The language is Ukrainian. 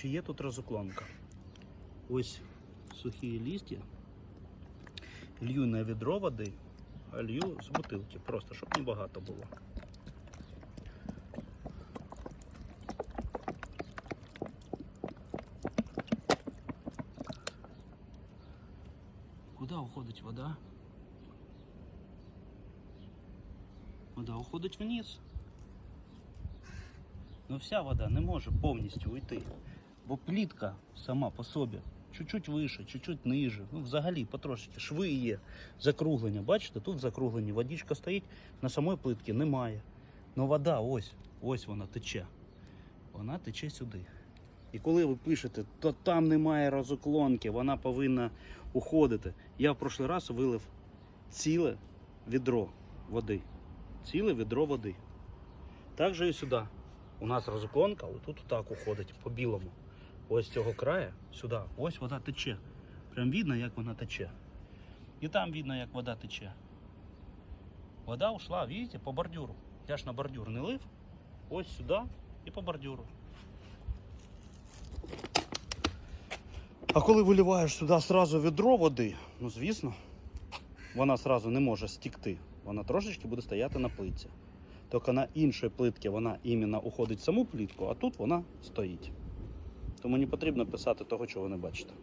чи є тут розуклонка. Ось сухі листя. Лью на відро води, а лью з бутилки, просто щоб не багато було. Куди уходить вода? Вода уходить вниз. Ну вся вода не може повністю уйти. Бо плітка сама по собі чуть-чуть вище, чуть-чуть ниже. Ну, взагалі потрошки. Шви є, закруглення. Бачите, тут закруглені. Водичка стоїть, на самої плитки немає. Ну вода ось, ось вона тече. Вона тече сюди. І коли ви пишете, то там немає розуклонки, вона повинна уходити. Я в прошлий раз вилив ціле відро води. Ціле відро води. Так же і сюди. У нас розуклонка, отут так уходить по білому. Ось цього краю сюди. Ось вода тече. Прям видно, як вона тече. І там видно, як вода тече. Вода ушла, видите, по бордюру. Я ж на бордюр не лив. Ось сюди і по бордюру. А коли виливаєш сюди сразу відро води, ну звісно, вона сразу не може стікти. Вона трошечки буде стояти на плитці. Тільки на іншій плитці вона іменно уходить в саму плітку, а тут вона стоїть. Тому не потрібно писати того, чого не бачите.